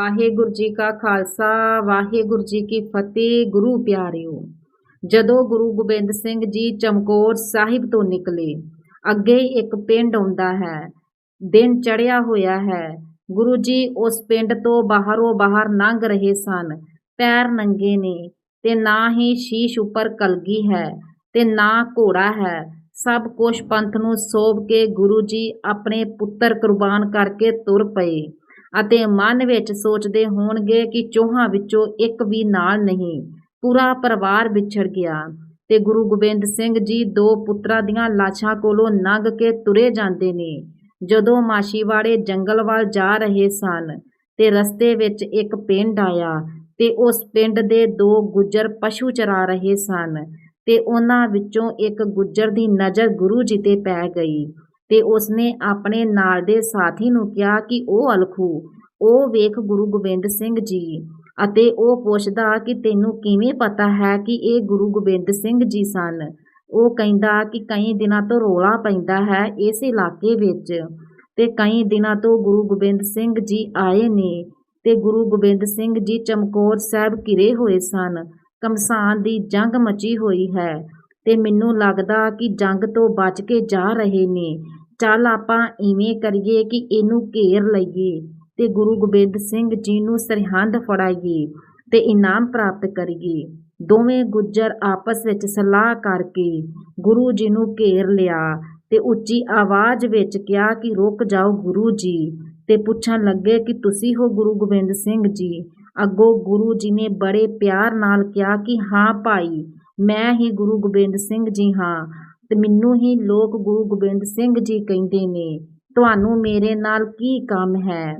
ਵਾਹਿਗੁਰੂ ਜੀ ਕਾ ਖਾਲਸਾ, ਵਾਹਿਗੁਰੂ ਜੀ ਕੀ ਫਤਿਹ। ਗੁਰੂ ਪਿਆਰਿਓ, ਜਦੋਂ ਗੁਰੂ ਗੋਬਿੰਦ ਸਿੰਘ ਜੀ ਚਮਕੌਰ ਸਾਹਿਬ ਤੋਂ ਨਿਕਲੇ, ਅੱਗੇ ਇੱਕ ਪਿੰਡ ਆਉਂਦਾ ਹੈ, ਦਿਨ ਚੜਿਆ ਹੋਇਆ ਹੈ। ਗੁਰੂ ਜੀ ਉਸ ਪਿੰਡ ਤੋਂ ਬਾਹਰੋਂ ਬਾਹਰ ਲੰਘ ਰਹੇ ਸਨ, ਪੈਰ ਨੰਗੇ ਨੇ ਤੇ ਨਾ ਹੀ ਸ਼ੀਸ਼ ਉੱਪਰ ਕਲਗੀ ਹੈ ਤੇ ਨਾ ਘੋੜਾ ਹੈ। ਸਭ ਕੁਛ ਪੰਥ ਨੂੰ ਸੋਭ ਕੇ ਗੁਰੂ ਜੀ ਆਪਣੇ ਪੁੱਤਰ ਕੁਰਬਾਨ ਕਰਕੇ ਤੁਰ ਪਏ। ਅਤੇ ਮਨ ਵਿੱਚ ਸੋਚਦੇ ਹੋਣਗੇ ਕਿ ਚੋਹਾਂ ਵਿੱਚੋਂ ਇੱਕ ਵੀ ਨਾਲ ਨਹੀਂ, ਪੂਰਾ ਪਰਿਵਾਰ ਵਿਛੜ ਗਿਆ। ਤੇ ਗੁਰੂ ਗੋਬਿੰਦ ਸਿੰਘ ਜੀ ਦੋ ਪੁੱਤਰਾਂ ਦੀਆਂ ਲਾਸ਼ਾਂ ਕੋਲੋਂ ਲੰਘ ਕੇ ਤੁਰੇ ਜਾਂਦੇ ਨੇ। ਜਦੋਂ ਮਾਸ਼ੀਵਾੜੇ ਜੰਗਲ ਵੱਲ ਜਾ ਰਹੇ ਸਨ, ਤੇ ਰਸਤੇ ਵਿੱਚ ਇੱਕ ਪਿੰਡ ਆਇਆ ਤੇ ਉਸ ਪਿੰਡ ਦੇ ਦੋ ਗੁੱਜਰ ਪਸ਼ੂ ਚਰਾ ਰਹੇ ਸਨ ਤੇ ਉਹਨਾਂ ਵਿੱਚੋਂ ਇੱਕ ਗੁੱਜਰ ਦੀ ਨਜ਼ਰ ਗੁਰੂ ਜੀ ਤੇ ਪੈ ਗਈ। ਤੇ ਉਸਨੇ ਆਪਣੇ ਨਾਲ ਦੇ ਸਾਥੀ ਨੂੰ ਕਿਹਾ ਕਿ ਉਹ ਅਲਖੂ, ਉਹ ਵੇਖ ਗੁਰੂ ਗੋਬਿੰਦ ਸਿੰਘ ਜੀ, ਅਤੇ ਉਹ ਪੁੱਛਦਾ ਕਿ ਤੈਨੂੰ ਕਿਵੇਂ ਪਤਾ ਹੈ ਕਿ ਇਹ ਗੁਰੂ ਗੋਬਿੰਦ ਸਿੰਘ ਜੀ ਸਨ? ਉਹ ਕਹਿੰਦਾ ਕਿ ਕਈ ਦਿਨਾਂ ਤੋਂ ਰੋਲਾ ਪੈਂਦਾ ਹੈ ਇਸ ਇਲਾਕੇ ਵਿੱਚ, ਤੇ ਕਈ ਦਿਨਾਂ ਤੋਂ ਗੁਰੂ ਗੋਬਿੰਦ ਸਿੰਘ ਜੀ ਆਏ ਨੇ, ਤੇ ਗੁਰੂ ਗੋਬਿੰਦ ਸਿੰਘ ਜੀ ਚਮਕੌਰ ਸਾਹਿਬ ਘਿਰੇ ਹੋਏ ਸਨ, ਕਮਸਾਨ ਦੀ ਜੰਗ ਮਚੀ ਹੋਈ ਹੈ, ਤੇ ਮੈਨੂੰ ਲੱਗਦਾ ਕਿ ਜੰਗ ਤੋਂ ਬਚ ਕੇ ਜਾ ਰਹੇ ਨੇ ਚੱਲ ਆਪਾਂ ਇਵੇਂ ਕਰੀਏ ਕਿ ਇਹਨੂੰ ਘੇਰ ਲਈਏ ਤੇ ਗੁਰੂ ਗੋਬਿੰਦ ਸਿੰਘ ਜੀ ਨੂੰ ਸਰਹੰਦ ਫੜਾਈਏ ਤੇ ਇਨਾਮ ਪ੍ਰਾਪਤ ਕਰੀਏ। ਦੋਵੇਂ ਗੁੱਜਰ ਆਪਸ ਵਿੱਚ ਸਲਾਹ ਕਰਕੇ ਗੁਰੂ ਜੀ ਨੂੰ ਘੇਰ ਲਿਆ ਤੇ ਉੱਚੀ ਆਵਾਜ਼ ਵਿੱਚ ਕਿਹਾ ਕਿ ਰੁਕ ਜਾਓ ਗੁਰੂ ਜੀ ਤੇ ਪੁੱਛਣ ਲੱਗੇ ਕਿ ਤੁਸੀਂ ਹੋ ਗੁਰੂ ਗੋਬਿੰਦ ਸਿੰਘ ਜੀ? ਅੱਗੋਂ ਗੁਰੂ ਜੀ ਨੇ ਬੜੇ ਪਿਆਰ ਨਾਲ ਕਿਹਾ ਕਿ ਹਾਂ ਭਾਈ, ਮੈਂ ਹੀ ਗੁਰੂ ਗੋਬਿੰਦ ਸਿੰਘ ਜੀ ਹਾਂ। ਤੇ ਮੈਨੂੰ ਹੀ ਲੋਕ ਗੁਰੂ ਗੋਬਿੰਦ ਸਿੰਘ ਜੀ ਕਹਿੰਦੇ ਨੇ, ਤੁਹਾਨੂੰ ਮੇਰੇ ਨਾਲ ਕੀ ਕੰਮ ਹੈ?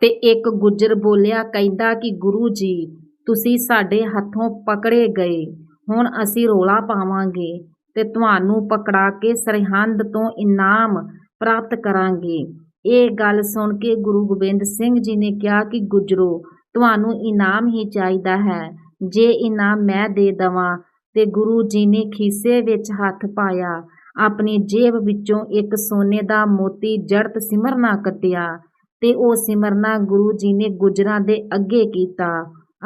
ਤੇ ਇੱਕ ਗੁੱਜਰ ਬੋਲਿਆ, ਕਹਿੰਦਾ ਕਿ ਗੁਰੂ ਜੀ, ਤੁਸੀਂ ਸਾਡੇ ਹੱਥੋਂ ਪਕੜੇ ਗਏ, ਹੁਣ ਅਸੀਂ ਰੋਲਾ ਪਾਵਾਂਗੇ ਤੇ ਤੁਹਾਨੂੰ ਪਕੜਾ ਕੇ ਸਰਹੰਦ ਤੋਂ ਇਨਾਮ ਪ੍ਰਾਪਤ ਕਰਾਂਗੇ। ਇਹ ਗੱਲ ਸੁਣ ਕੇ ਗੁਰੂ ਗੋਬਿੰਦ ਸਿੰਘ ਜੀ ਨੇ ਕਿਹਾ ਕਿ, ਗੁਜਰੋ, ਤੁਹਾਨੂੰ ਇਨਾਮ ਹੀ ਚਾਹੀਦਾ ਹੈ। ਜੇ ਇਨਾਮ ਮੈਂ ਦੇ ਦਵਾਂ ਤੇ ਗੁਰੂ ਜੀ ਨੇ ਖੀਸੇ ਵਿੱਚ ਹੱਥ ਪਾਇਆ। ਆਪਣੀ ਜੇਬ ਵਿੱਚੋਂ ਇੱਕ ਸੋਨੇ ਦਾ ਮੋਤੀ ਜੜਤ ਸਿਮਰਨਾ ਕੱਟਿਆ ਤੇ ਉਹ ਸਿਮਰਨਾ ਗੁਰੂ ਜੀ ਨੇ ਗੁਜਰਾਂ ਦੇ ਅੱਗੇ ਕੀਤਾ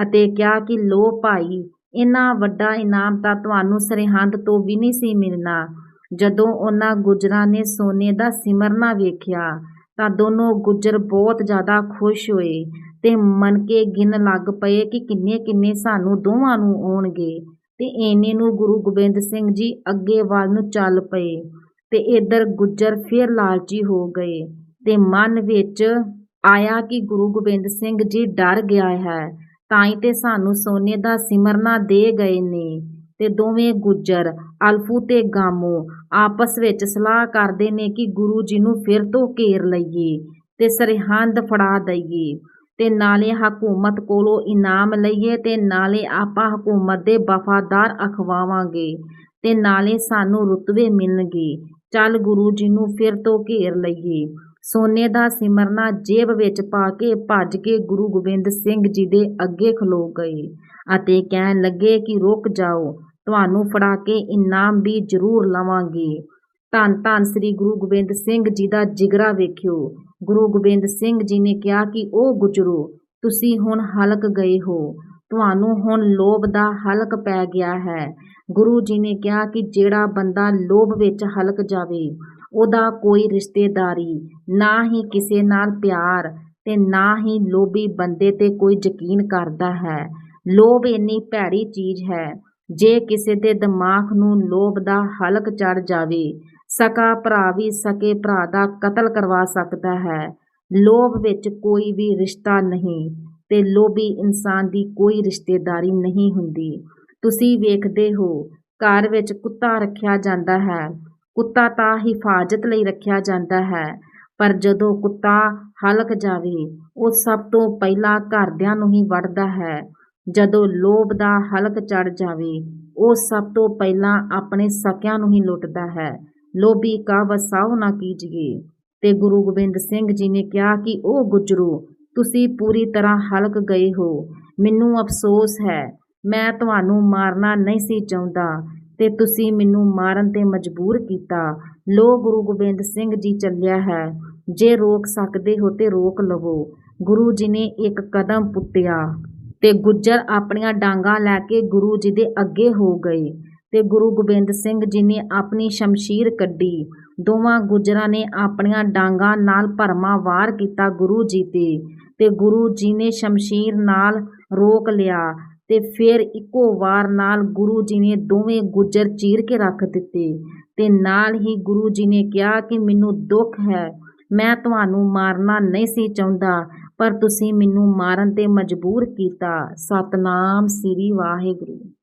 ਅਤੇ ਕਿਹਾ ਕਿ, ਲੋ ਭਾਈ, ਇੰਨਾ ਵੱਡਾ ਇਨਾਮ ਤਾਂ ਤੁਹਾਨੂੰ ਸਰਹੰਦ ਤੋਂ ਵੀ ਨਹੀਂ ਸੀ ਮਿਲਣਾ। ਜਦੋਂ ਉਹਨਾਂ ਗੁਜਰਾਂ ਨੇ ਸੋਨੇ ਦਾ ਸਿਮਰਨਾ ਵੇਖਿਆ ਤਾਂ ਦੋਨੋਂ ਗੁੱਜਰ ਬਹੁਤ ਜ਼ਿਆਦਾ ਖੁਸ਼ ਹੋਏ ਤੇ ਮਨ ਕੇ ਗਿਣ ਲੱਗ ਪਏ ਕਿ ਕਿੰਨੇ ਕਿੰਨੇ ਸਾਨੂੰ ਦੋਵਾਂ ਨੂੰ ਆਉਣਗੇ। ਤੇ ਇਹਨੇ ਨੂੰ ਗੁਰੂ ਗੋਬਿੰਦ ਸਿੰਘ ਜੀ ਅੱਗੇ ਵੱਲ ਨੂੰ ਚੱਲ ਪਏ ਤੇ ਇਧਰ ਗੁੱਜਰ ਫਿਰ ਲਾਲਚੀ ਹੋ ਗਏ ਤੇ ਮਨ ਵਿੱਚ ਆਇਆ ਕਿ ਗੁਰੂ ਗੋਬਿੰਦ ਸਿੰਘ ਜੀ ਡਰ ਗਿਆ ਹੈ। ਤਾਂ ਹੀ ਤੇ ਸਾਨੂੰ ਸੋਨੇ ਦਾ ਸਿਮਰਨਾ ਦੇ ਗਏ ਨੇ ਤੇ ਦੋਵੇਂ ਗੁੱਜਰ, ਅਲਫੂ ਤੇ ਗਾਮੋ ਆਪਸ ਵਿੱਚ ਸਲਾਹ ਕਰਦੇ ਨੇ ਕਿ ਗੁਰੂ ਜੀ ਨੂੰ ਫਿਰ ਤੋਂ ਘੇਰ ਲਈਏ ਤੇ ਸਰਹੰਦ ਫੜਾ ਦਈਏ। ਤੇ ਨਾਲੇ ਹਕੂਮਤ ਕੋਲੋਂ ਇਨਾਮ ਲਈਏ ਤੇ ਨਾਲੇ ਆਪਾਂ ਹਕੂਮਤ ਦੇ ਵਫਾਦਾਰ ਅਖਵਾਵਾਂਗੇ ਤੇ ਨਾਲੇ ਸਾਨੂੰ ਰੁਤਬੇ ਮਿਲਣਗੇ। ਚੱਲ ਗੁਰੂ ਜੀ ਨੂੰ ਫਿਰ ਤੋਂ ਘੇਰ ਲਈਏ। ਸੋਨੇ ਦਾ ਸਿਮਰਨਾ ਜੇਬ ਵਿੱਚ ਪਾ ਕੇ ਭੱਜ ਕੇ ਗੁਰੂ ਗੋਬਿੰਦ ਸਿੰਘ ਜੀ ਦੇ ਅੱਗੇ ਖਲੋ ਗਏ ਅਤੇ ਕਹਿਣ ਲੱਗੇ ਕਿ ਰੁਕ ਜਾਓ, ਤੁਹਾਨੂੰ ਫੜਾ ਕੇ ਇਨਾਮ ਵੀ ਜ਼ਰੂਰ ਲਵਾਂਗੇ। ਧੰਨ ਧੰਨ ਸ੍ਰੀ ਗੁਰੂ ਗੋਬਿੰਦ ਸਿੰਘ ਜੀ ਦਾ ਜਿਗਰਾ ਵੇਖਿਓ। ਗੁਰੂ ਗੋਬਿੰਦ ਸਿੰਘ ਜੀ ਨੇ ਕਿਹਾ ਕਿ ਉਹ ਗੁਜਰੋ, ਤੁਸੀਂ ਹੁਣ ਹਲਕ ਗਏ ਹੋ। ਤੁਹਾਨੂੰ ਹੁਣ ਲੋਭ ਦਾ ਹਲਕ ਪੈ ਗਿਆ ਹੈ। ਗੁਰੂ ਜੀ ਨੇ ਕਿਹਾ ਕਿ ਜਿਹੜਾ ਬੰਦਾ ਲੋਭ ਵਿੱਚ ਹਲਕ ਜਾਵੇ, ਉਹਦਾ ਕੋਈ ਰਿਸ਼ਤੇਦਾਰੀ, ਨਾ ਹੀ ਕਿਸੇ ਨਾਲ ਪਿਆਰ ਤੇ ਨਾ ਹੀ ਲੋਭੀ ਬੰਦੇ ਤੇ ਕੋਈ ਯਕੀਨ ਕਰਦਾ ਹੈ। ਲੋਭ ਇੰਨੀ ਭੈੜੀ ਚੀਜ਼ ਹੈ, ਜੇ ਕਿਸੇ ਦੇ ਦਿਮਾਗ ਨੂੰ ਲੋਭ ਦਾ ਹਲਕ ਚੜ ਜਾਵੇ ਸਕਾ ਭਰਾ ਵੀ ਸਕੇ, ਭਰਾ ਦਾ ਕਤਲ ਕਰਵਾ ਸਕਦਾ ਹੈ। ਲੋਭ ਵਿੱਚ ਕੋਈ ਵੀ ਰਿਸ਼ਤਾ ਨਹੀਂ ਤੇ ਲੋਭੀ ਇਨਸਾਨ ਦੀ ਕੋਈ ਰਿਸ਼ਤੇਦਾਰੀ ਨਹੀਂ ਹੁੰਦੀ। ਤੁਸੀਂ ਵੇਖਦੇ ਹੋ, ਘਰ ਵਿੱਚ ਕੁੱਤਾ ਰੱਖਿਆ ਜਾਂਦਾ ਹੈ। ਕੁੱਤਾ ਤਾਂ ਹਿਫਾਜ਼ਤ ਲਈ ਰੱਖਿਆ ਜਾਂਦਾ ਹੈ, ਪਰ ਜਦੋਂ ਕੁੱਤਾ ਹਲਕ ਜਾਵੇ, ਉਹ ਸਭ ਤੋਂ ਪਹਿਲਾਂ ਘਰਦਿਆਂ ਨੂੰ ਹੀ ਵੜਦਾ ਹੈ। ਜਦੋਂ ਲੋਭ ਦਾ ਹਲਕ ਚੜ ਜਾਵੇ, ਉਹ ਸਭ ਤੋਂ ਪਹਿਲਾਂ ਆਪਣੇ ਸਕਿਆਂ ਨੂੰ ਹੀ ਲੁੱਟਦਾ ਹੈ। ਲੋਭੀ ਕਾ ਵਸਾਉ ਨਾ ਕੀਜੀਏ। ਤੇ ਗੁਰੂ ਗੋਬਿੰਦ ਸਿੰਘ ਜੀ ਨੇ ਕਿਹਾ ਕਿ ਉਹ ਗੁਜਰੂ, ਤੁਸੀਂ ਪੂਰੀ ਤਰ੍ਹਾਂ ਹਲਕ ਗਏ ਹੋ। ਮੈਨੂੰ ਅਫਸੋਸ ਹੈ, ਮੈਂ ਤੁਹਾਨੂੰ ਮਾਰਨਾ ਨਹੀਂ ਸੀ ਚਾਹੁੰਦਾ ਤੇ ਤੁਸੀਂ ਮੈਨੂੰ ਮਾਰਨ ਤੇ ਮਜਬੂਰ ਕੀਤਾ। ਲੋ ਗੁਰੂ ਗੋਬਿੰਦ ਸਿੰਘ ਜੀ ਚੱਲਿਆ ਹੈ, ਜੇ ਰੋਕ ਸਕਦੇ ਹੋ ਤੇ ਰੋਕ ਲਵੋ। ਗੁਰੂ ਜੀ ਨੇ ਇੱਕ ਕਦਮ ਪੁੱਟਿਆ ਤੇ ਗੁੱਜਰ ਆਪਣੀਆਂ ਡਾਂਗਾਂ ਲੈ ਕੇ ਗੁਰੂ ਜੀ ਦੇ ਅੱਗੇ ਹੋ ਗਏ। ਤੇ ਗੁਰੂ ਗੋਬਿੰਦ ਸਿੰਘ ਜੀ ਨੇ ਆਪਣੀ ਸ਼ਮਸ਼ੀਰ ਕੱਢੀ। ਦੋਵਾਂ ਗੁੱਜਰਾਂ ਨੇ ਆਪਣੀਆਂ ਡਾਂਗਾਂ ਨਾਲ ਭਰਮਾ ਵਾਰ ਕੀਤਾ ਗੁਰੂ ਜੀ ਤੇ। ਤੇ ਗੁਰੂ ਜੀ ਨੇ ਸ਼ਮਸ਼ੀਰ ਨਾਲ ਰੋਕ ਲਿਆ ਤੇ ਫਿਰ ਇੱਕੋ ਵਾਰ ਨਾਲ ਗੁਰੂ ਜੀ ਨੇ ਦੋਵੇਂ ਗੁੱਜਰ ਚੀਰ ਕੇ ਰੱਖ ਦਿੱਤੇ। ਤੇ ਨਾਲ ਹੀ ਗੁਰੂ ਜੀ ਨੇ ਕਿਹਾ ਕਿ ਮੈਨੂੰ ਦੁੱਖ ਹੈ, ਮੈਂ ਤੁਹਾਨੂੰ ਮਾਰਨਾ ਨਹੀਂ ਸੀ ਚਾਹੁੰਦਾ, ਪਰ ਤੁਸੀਂ ਮੈਨੂੰ ਮਾਰਨ ਤੇ ਮਜਬੂਰ ਕੀਤਾ। ਸਤਨਾਮ ਸ੍ਰੀ ਵਾਹਿਗੁਰੂ।